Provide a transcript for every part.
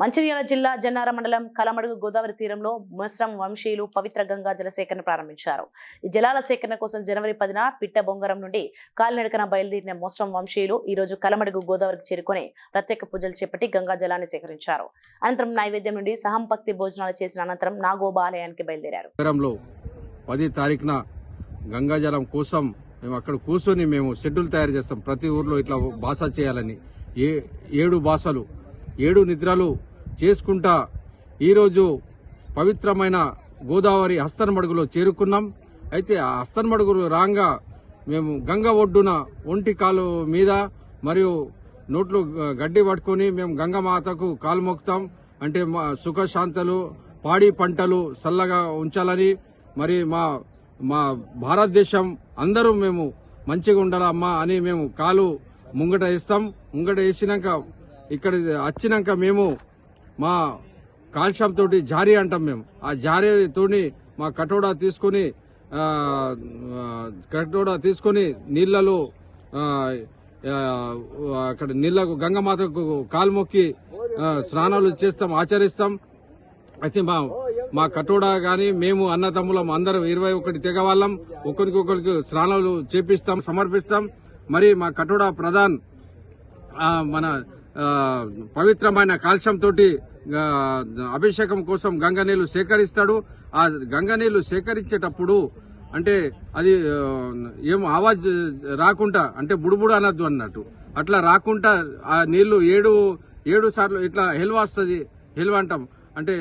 మంచిర్యాల జిల్లా జన్నార మండలం కలమడుగు గోదావరి తీరంలో మిశ్రం వంశీయులు పవిత్ర గంగా జలసేకరణ ప్రారంభించారు. ఈ జలాల సేకరణ కోసం జనవరి పదిన పిట్ట బొంగరం నుండి కాలినడకన బయలుదేరిన మొస్రం వంశీయులు ఈ రోజు కలమడుగు గోదావరికి చేరుకొని ప్రత్యేక పూజలు చేపట్టి గంగా జలాన్ని సేకరించారు. అనంతరం నైవేద్యం నుండి సహంపక్తి భోజనాలు చేసిన అనంతరం నాగోబాలయానికి బయలుదేరారు. పది తారీఖున గంగాజలం కోసం మేము అక్కడ కూర్చొని మేము షెడ్యూల్ తయారు చేస్తాం. ప్రతి ఊర్లో ఇట్లా భాష చేయాలని. ఏ ఏడు బాసలు ఏడు నిద్రలు చేసుకుంటా ఈరోజు పవిత్రమైన గోదావరి హస్తన్మడుగులో చేరుకున్నాం. అయితే ఆ హస్తనమడుగులు రాగా మేము గంగ ఒడ్డున ఒంటి కాలు మీద మరియు నోట్లు గడ్డి పట్టుకొని మేము గంగమాతకు కాలు మొక్కుతాం అంటే మా సుఖశాంతలు పాడి పంటలు చల్లగా ఉంచాలని మరి మా మా భారతదేశం అందరూ మేము మంచిగా ఉండాలమ్మా అని మేము కాలు ముంగట వేస్తాం. ముంగట వేసినాక ఇక్కడ వచ్చినాక మేము మా కాల్షాప్ తోటి జారీ అంటాం మేము. ఆ జారీతోని మా కటోడా తీసుకొని కటోడా తీసుకొని నీళ్ళలో అక్కడ నీళ్ళకు గంగమాతకు కాలు మొక్కి స్నానాలు చేస్తాం ఆచరిస్తాం. అయితే మా మా కటోడా కానీ మేము అన్నదమ్ములం అందరం ఇరవై ఒకటి తెగవాళ్ళం. ఒకరికొకరికి స్నానాలు చేపిస్తాం సమర్పిస్తాం. మరి మా కటోడా ప్రధాన్ మన పవిత్రమైన కాల్షం తోటి అభిషేకం కోసం గంగ నీళ్ళు సేకరిస్తాడు. ఆ గంగ నీళ్ళు సేకరించేటప్పుడు అంటే అది ఏం ఆవాజ్ రాకుండా అంటే బుడుబుడు అనద్దు అన్నట్టు. అట్లా రాకుండా ఆ నీళ్ళు ఏడు ఏడు సార్లు ఇట్లా హెల్వ వస్తుంది హెల్వ అంటాం. అంటే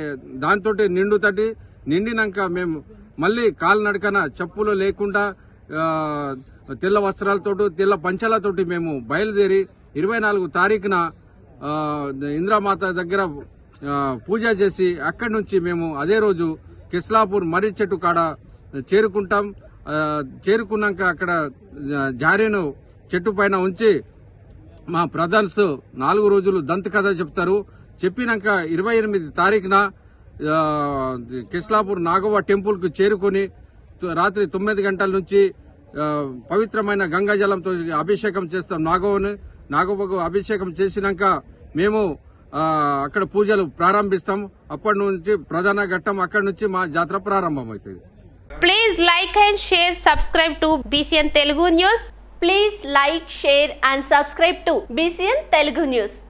దాంతో నిండు తటి నిండినాక మేము మళ్ళీ కాలినడకన చెప్పులు లేకుండా తెల్ల వస్త్రాలతోటి తెల్ల పంచలతోటి మేము బయలుదేరి ఇరవై నాలుగు తారీఖున ఇంద్రామాత దగ్గర పూజ చేసి అక్కడి నుంచి మేము అదే రోజు కిస్లాపూర్ మర్రి చెట్టు కాడ చేరుకుంటాం. చేరుకున్నాక అక్కడ జారీను చెట్టు పైన ఉంచి మా బ్రదర్స్ నాలుగు రోజులు దంత కథ చెప్తారు. చెప్పినాక ఇరవై ఎనిమిది తారీఖున కిస్లాపూర్ నాగవ్వ టెంపుల్కు చేరుకొని రాత్రి తొమ్మిది గంటల నుంచి పవిత్రమైన గంగాజలంతో అభిషేకం చేస్తాం నాగవ్వని. నాగవ్వకు అభిషేకం చేసినాక మేము అక్కడ పూజలు ప్రారంభిస్తాం అప్పటి నుంచి ప్రధాన ఘట్టం అక్కడి నుంచి మా జాతర ప్రారంభం అవుతుంది please like and share subscribe to BCN Telugu news please like share and subscribe to BCN Telugu news